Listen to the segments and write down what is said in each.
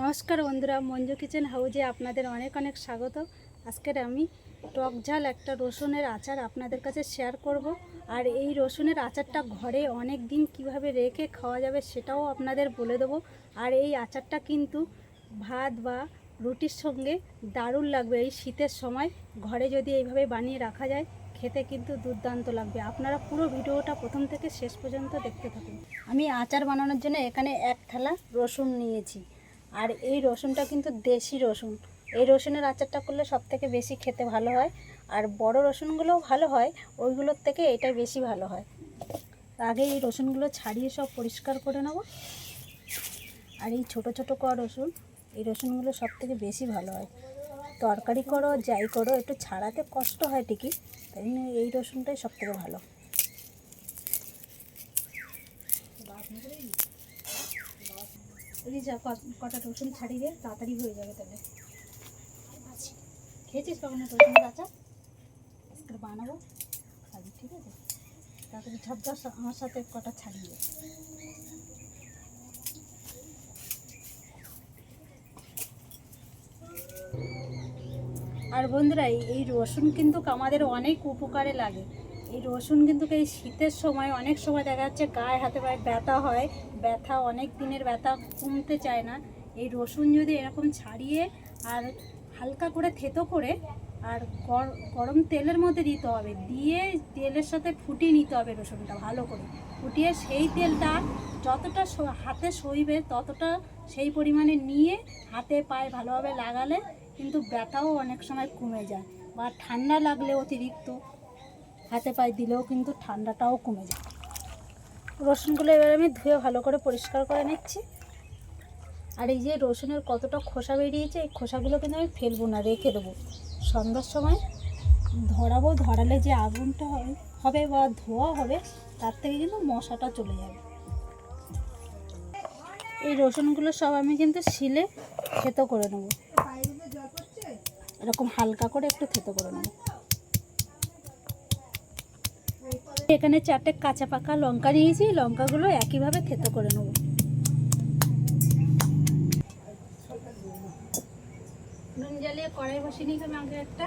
নমস্কার বন্ধুরা, মঞ্জু কিচেন হাউজে আপনাদের অনেক অনেক স্বাগত। আজকের আমি টক ঝাল একটা রসুনের আচার আপনাদের কাছে শেয়ার করব। আর এই রসুনের আচারটা ঘরে অনেক দিন কীভাবে রেখে খাওয়া যাবে সেটাও আপনাদের বলে দেবো। আর এই আচারটা কিন্তু ভাত বা রুটির সঙ্গে দারুণ লাগবে। এই শীতের সময় ঘরে যদি এইভাবে বানিয়ে রাখা যায়, খেতে কিন্তু দুর্দান্ত লাগবে। আপনারা পুরো ভিডিওটা প্রথম থেকে শেষ পর্যন্ত দেখতে থাকুন। আমি আচার বানানোর জন্য এখানে এক থালা রসুন নিয়েছি। আর এই রসুনটা কিন্তু দেশি রসুন। এই রসুনের আচারটা করলে সব থেকে বেশি খেতে ভালো হয়। আর বড় রসুনগুলোও ভালো হয়, ওইগুলোর থেকে এটা বেশি ভালো হয়। আগে এই রসুনগুলো ছাড়িয়ে সব পরিষ্কার করে নেব। আর এই ছোট ছোট ক রসুন, এই রসুনগুলো সব থেকে বেশি ভালো হয়। তরকারি করো, যাই করো, একটু ছাড়াতে কষ্ট হয় ঠিকই, তাই এই রসুনটাই সব থেকে ভালো। ওই যা কটা রসুন ছাড়িয়ে তাড়াতাড়ি হয়ে যাবে তাহলে। খেয়েছিস কখনো রসুনের আচার আজকে বানাবো। খাবি, ঠিক আছে? তাড়াতাড়ি ঝপঝপ আমার সাথে কটা ছাড়িয়ে দে। আর বন্ধুরা এই রসুন কিন্তু আমাদের অনেক উপকারে লাগে। এই রসুন কিন্তু এই শীতের সময় অনেক সময় দেখা যাচ্ছে গায়ে হাতে পায়ে ব্যথা হয়। ব্যথা অনেক দিনের ব্যথা কমতে চায় না। এই রসুন যদি এরকম ছাড়িয়ে আর হালকা করে থেতো করে আর গরম তেলের মধ্যে দিতে হবে। দিয়ে তেলের সাথে ফুটিয়ে নিতে হবে রসুনটা ভালো করে। ফুটিয়ে সেই তেলটা যতটা হাতে সইবে ততটা সেই পরিমাণে নিয়ে হাতে পায়ে ভালোভাবে লাগালে কিন্তু ব্যথাও অনেক সময় কমে যায় বা ঠান্ডা লাগলে অতিরিক্ত। হাতে পায়ে দিলেও কিন্তু ঠান্ডাটাও কমে যায়। রসুনগুলো এবার আমি ধুয়ে ভালো করে পরিষ্কার করে নিচ্ছি। আর এই যে রসুনের কতটা খোসা বেরিয়েছে, এই খোসাগুলো কিন্তু আমি ফেলব না, রেখে দেবো। সন্ধ্যার সময় ধরাবো, ধরালে যে আগুনটা হবে- বা ধোয়া হবে, তার থেকে কিন্তু মশাটা চলে যাবে। এই রসুনগুলো সব আমি কিন্তু শিলে থেতো করে নেব। এরকম হালকা করে একটু থেতো করে নেব। এখানে চারটে কাঁচা পাকা লঙ্কা নিয়েছি লঙ্কাগুলো একইভাবে থেতো করে নেব। নুন জ্বালিয়ে কড়াই বসিয়ে নিয়েছিলাম আগে একটা।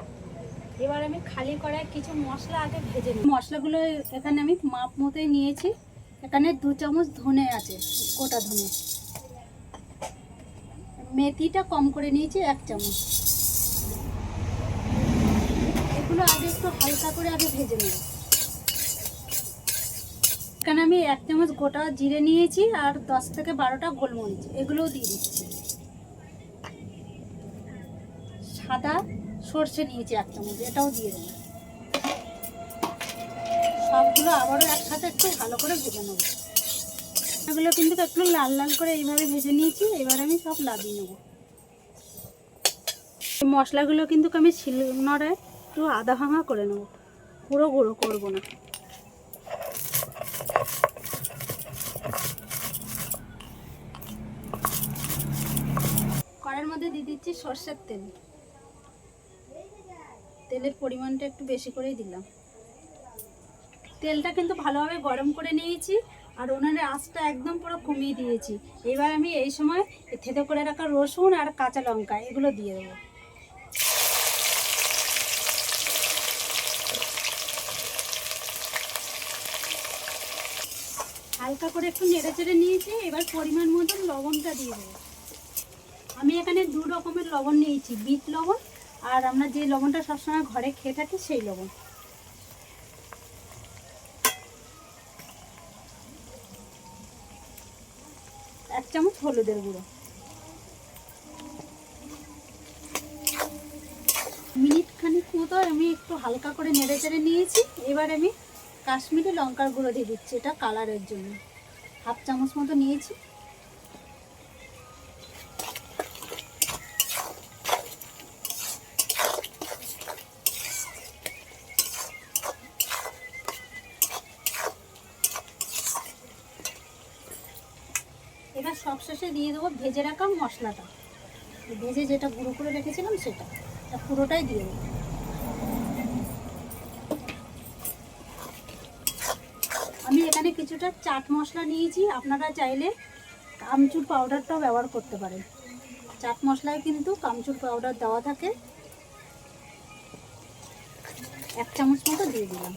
এবার আমি খালি কড়াই কিছু মশলা আগে ভেজে নিই মশলাগুলো এখানে আমি মাপ মতোই নিয়েছি। এখানে দু চামচ ধনে আছে গোটা ধনে। মেথিটা কম করে নিয়েছি এক চামচ। এগুলো আগে একটু হালকা করে আগে ভেজে নেব। এখানে আমি এক চামচ গোটা জিরে নিয়েছি আর দশ থেকে বারোটা গোলমরিচ, এগুলোও দিয়ে দিচ্ছি। সাদা সর্ষে নিয়েছি এক চামচ, এটাও দিয়ে দেবো। সবগুলো আবারও একসাথে একটু ভালো করে ভেজে নেব। এগুলো কিন্তু একটু লাল লাল করে এইভাবে ভেজে নিয়েছি, এবার আমি সব লাভিয়ে নেব। মশলাগুলো কিন্তু আমি শিলনোড়ায় একটু আধা ভাঙা করে নেব। পুরো গুঁড়ো করব না কড়াইয়ের মধ্যে দিয়ে দিচ্ছি সর্ষের তেল। তেলের পরিমাণটা একটু বেশি করেই দিলাম। তেলটা কিন্তু ভালোভাবে গরম করে নিয়েছি আর উনানের আঁচটা একদম পুরো কমিয়ে দিয়েছি। এবার আমি এই সময় থেতো করে রাখা রসুন আর কাঁচা লঙ্কা এগুলো দিয়ে দেবো। হালকা করে একটু নেড়ে চেড়ে নিয়েছি, এবার পরিমাণ মতন লবণটা দিয়ে দেবো। আমি এখানে দু রকমের লবণ নিয়েছি, বিট লবণ আর আমরা যে লবণটা সবসময় ঘরে খেয়ে থাকি সেই লবণ। এক চামচ হলুদের গুঁড়ো। মিনিট খানিক মতো আমি একটু হালকা করে নেড়ে চেড়ে নিয়েছি, এবার আমি কাশ্মীরি লঙ্কার গুঁড়ো দিয়ে দিচ্ছি, এটা কালারের জন্য। হাফ চামচ মতো নিয়েছি এবার সবশেষে দিয়ে দেবো ভেজে রাখা মশলাটা। ভেজে যেটা গুঁড়ো করে রেখেছিলাম সেটা। এটা পুরোটাই দিয়ে দেবো। আমি এখানে কিছুটা চাট মশলা নিয়েছি। আপনারা চাইলে আমচুর পাউডারটাও ব্যবহার করতে পারেন। চাট মশলায় কিন্তু কামচুর পাউডার দেওয়া থাকে। এক চামচ মতো দিয়ে দিলাম।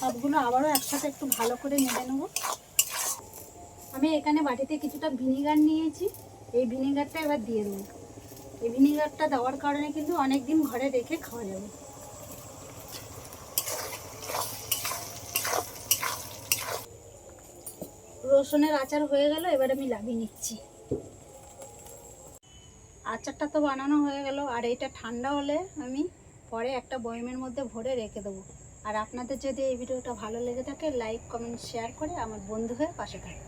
সবগুলো আবারও একসাথে একটু ভালো করে নেড়ে নেব। আমি এখানে বাটিতে কিছুটা ভিনিগার নিয়েছি। এই ভিনিগারটা এবার দিয়ে দেবো। এই ভিনিগারটা দেওয়ার কারণে কিন্তু অনেক দিন ঘরে রেখে খাওয়া যাবে। রসুনের আচার হয়ে গেল, এবার আমি লাগিয়ে নিচ্ছি। আচারটা তো বানানো হয়ে গেল, আর এটা ঠান্ডা হলে আমি পরে একটা বয়মের মধ্যে ভরে রেখে দেবো। আর আপনাদের যদি এই ভিডিওটা ভালো লেগে থাকে, লাইক, কমেন্ট, শেয়ার করে আমার বন্ধু হয়ে পাশে থাকবে